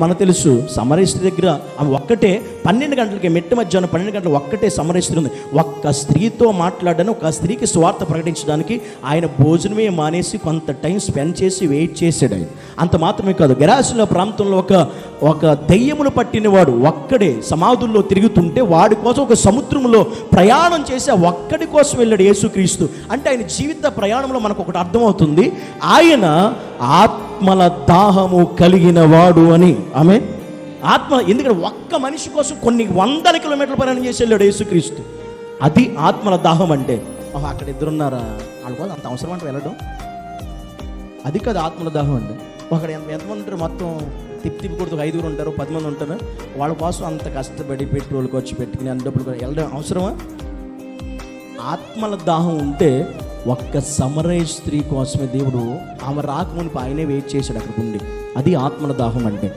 మనకు తెలుసు సమరేశ్వరి దగ్గర ఆమె ఒక్కటే పన్నెండు గంటలకి మెట్టు మధ్యాహ్నం పన్నెండు గంటలు ఒక్కటే సమరేశ్వరి ఉంది. ఒక్క స్త్రీతో మాట్లాడాను ఒక స్త్రీకి స్వార్థ ప్రకటించడానికి ఆయన భోజనమే మానేసి కొంత టైం స్పెండ్ చేసి వెయిట్ చేశాడు ఆయన. అంత మాత్రమే కాదు గరాసుల ప్రాంతంలో ఒక ఒక దెయ్యమును పట్టినవాడు ఒక్కడే సమాధుల్లో తిరుగుతుంటే వాడి కోసం ఒక సముద్రంలో ప్రయాణం చేసి ఒక్కడి కోసం వెళ్ళాడు యేసుక్రీస్తు. అంటే ఆయన జీవిత ప్రయాణంలో మనకు ఒకటి అర్థమవుతుంది ఆయన ఆత్మల దాహము కలిగిన వాడు అని. ఆమె ఆత్మ ఎందుకంటే ఒక్క మనిషి కోసం కొన్ని వందల కిలోమీటర్ల ప్రయాణం చేసి వెళ్ళాడు యేసుక్రీస్తు. అది ఆత్మల దాహం అంటే. అక్కడ ఇద్దరున్నారా? వాళ్ళ కోసం అంత అవసరం అంటే వెళ్ళడం. అది కాదు ఆత్మల దాహం అంటే. అక్కడ ఎంత ఎంతమంది ఉంటారు? మొత్తం తిప్పి తిప్పి కొడుతూ ఐదుగురు ఉంటారు పది మంది ఉంటారు. వాళ్ళ కోసం అంత కష్టపడి పెట్రోల్ ఖర్చు పెట్టుకుని అన్ని డబ్బులు కూడా వెళ్ళడం అవసరమా? ఆత్మల దాహం ఉంటే ఒక్క సమరయ స్త్రీ కోసమే దేవుడు ఆమె రాకమునిపై ఆయనే వెయిట్ చేశాడు అక్కడ ఉండి. అది ఆత్మల దాహం అంటే.